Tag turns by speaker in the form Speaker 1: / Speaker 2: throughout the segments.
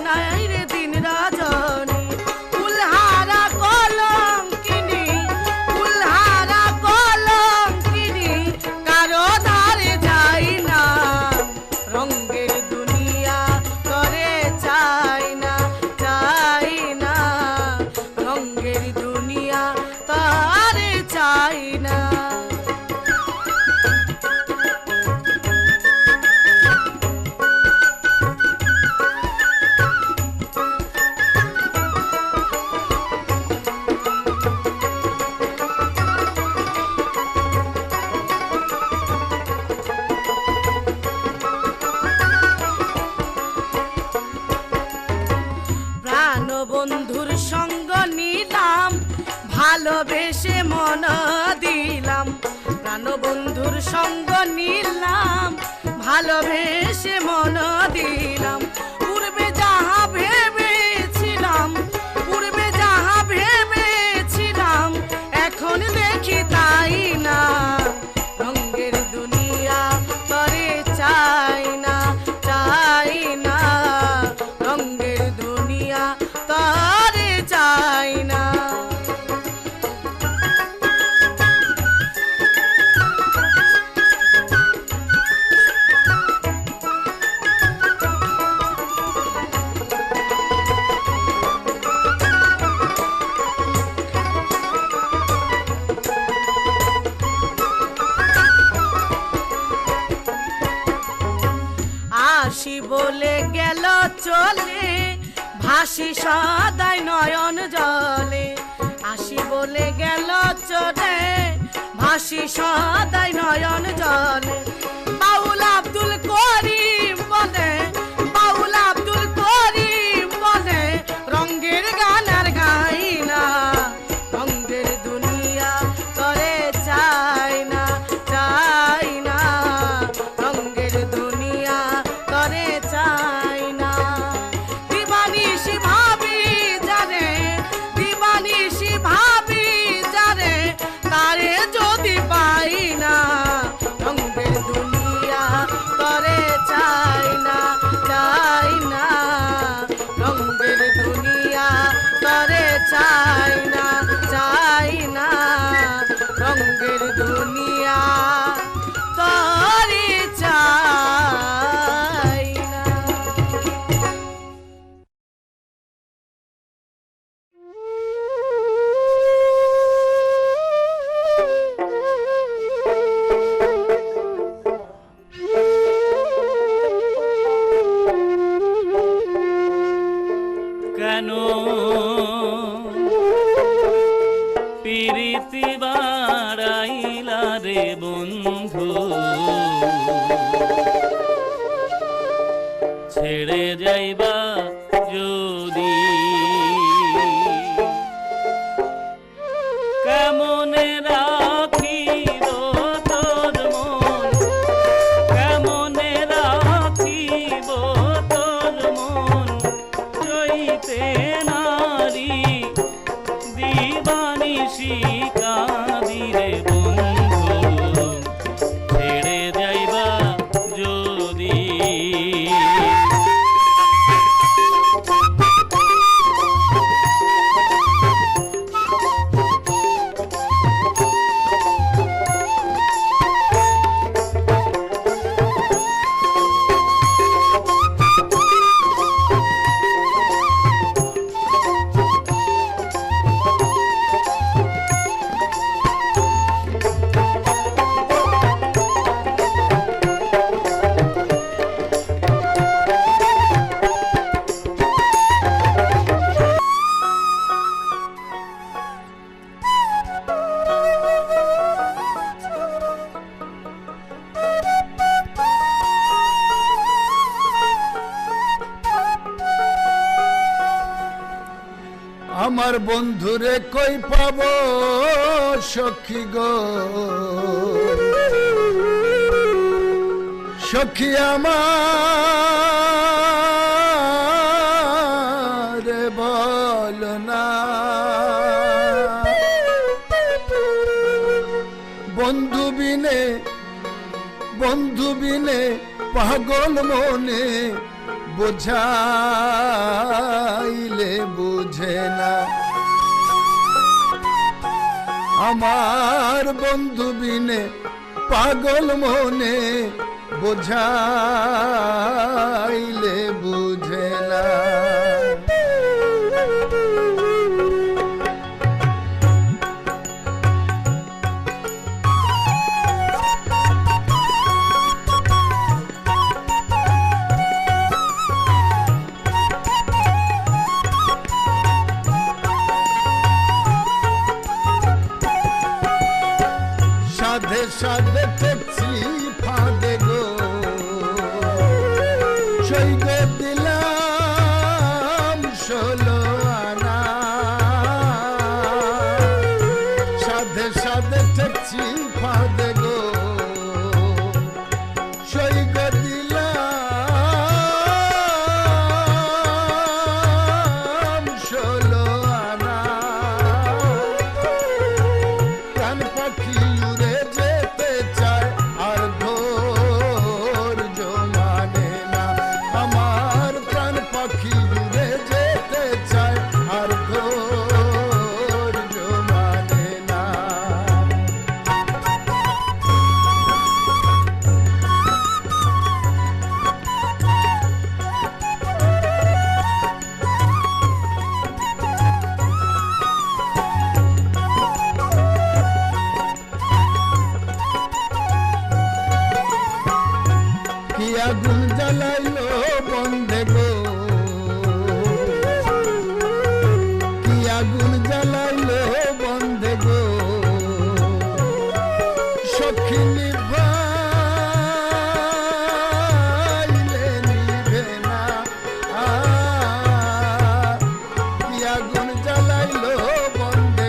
Speaker 1: 男人。বন্ধুর সঙ্গ নিলাম ভালোবেসে মন দিলাম। ভাসি বলে গেল চলে, ভাসি সদাই নয়ন জলে। আসি বলে গেল চলে, ভাসি সদাই নয়ন জলে। বাউল আব্দুল করিম
Speaker 2: ছেড়ে যাইবা
Speaker 3: দূরে কই পাব সখী গো? সখী আমার, বল না। বন্ধু বিনে বন্ধু বিনে পাগল মনে বোঝাই আমার বন্ধু বিনে পাগল মনে বোঝাইলে বুঝে आदत छी फादे गो আগুন জ্বালাইলো বন্ধে গো। কি আগুন জ্বালাইলো বন্ধে গো। সখী নিভাইলে নিভে না। আ, কি আগুন জ্বালাইলো বন্ধে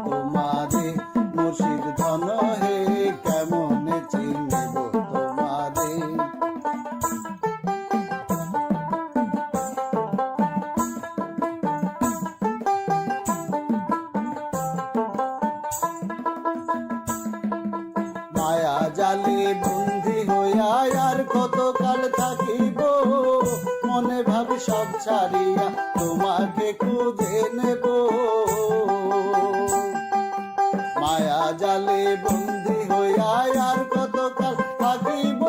Speaker 4: জালে বন্দি হইয়া আর কত কাল থাকিব?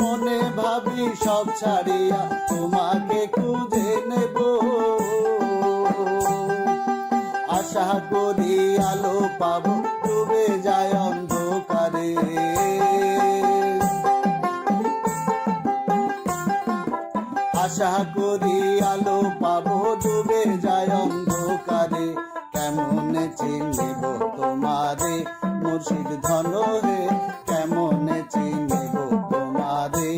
Speaker 4: মনে ভাবি সব ছাড়িয়া আশা করি আলো পাবো ডুবে যায় অন্ধকারে। কেমন চিনিব তোমারে? মুর্শিদ ধন রে, কেমন চিনিব তোমারে?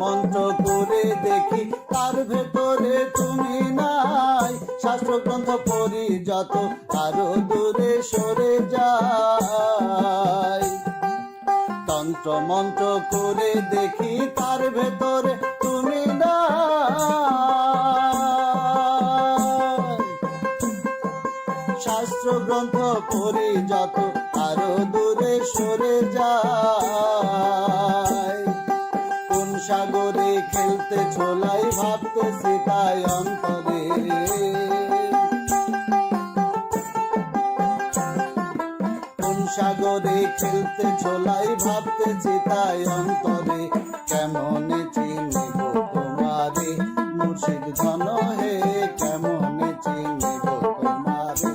Speaker 4: মন্ত্র করে দেখি, তার ভেতরে তুমি শাস্ত্রগ্রন্থ পড়ি যত আরও দূরে সরে যায় তন্ত্র মন্ত্র করে দেখি তার ভেতরে তুমি নাই শাস্ত্র গ্রন্থ পড়ি যত আরও দূরে সরে যায় কোন সাগরে খেলতে ছোলাই ভাবতে সীতায় অন্তরে। সাগরে খেলতে ছোলাই ভাবতে চিতায় অন্তরে। কেমন চিনিব তোমারে? মুর্শিদ ধন হে, কেমন চিনিব তোমারে?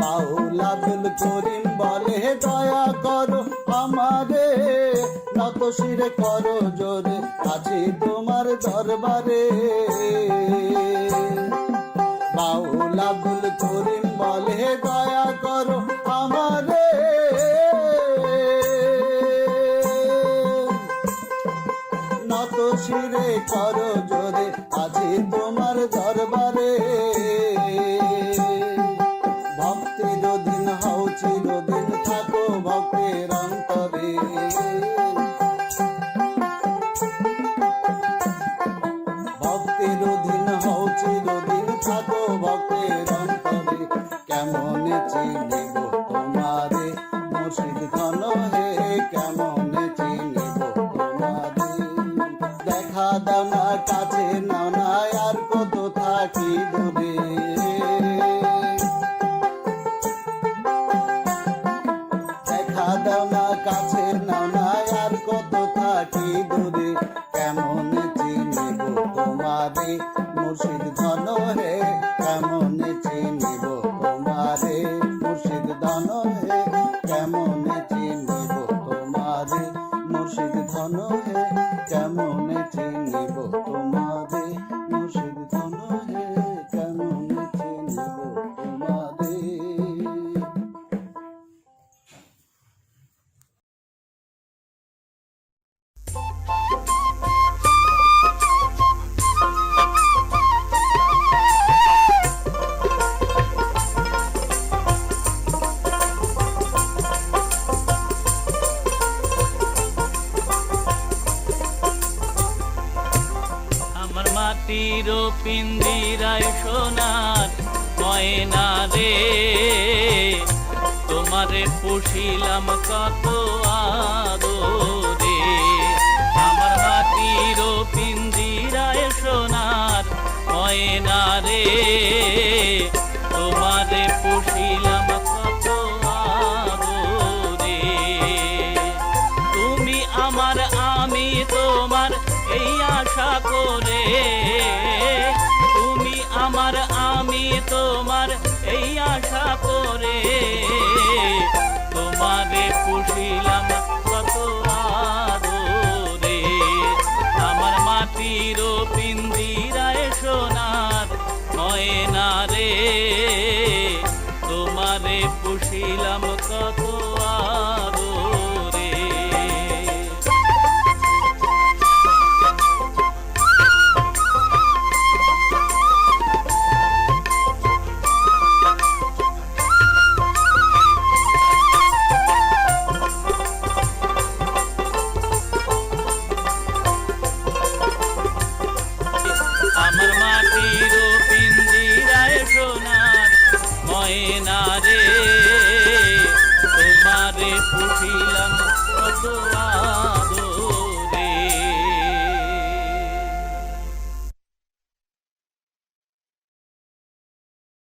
Speaker 4: বাউল আব্দুল করিম বলে, দয়া শিরে করো জোরে আছি তোমার দরবারে। বাউল আব্দুল করিম বলে দয়া করো আমারে। নত শিরে করো জোরে আছি তোমার দরবারে। ভক্তির দিন হও চিরদিন থাকো ভক্তের অন্তরে। দাও কাছে তোমারে
Speaker 2: পুষিলাম কত আদরে। আমার মাটির পিন্দিরায় সোনার ময়না রে। তোমারে পুষিলাম কত আদরে। তুমি আমার, আমি তোমার এই আশা করে। তুমি আমার, আমি তোমার এই আশা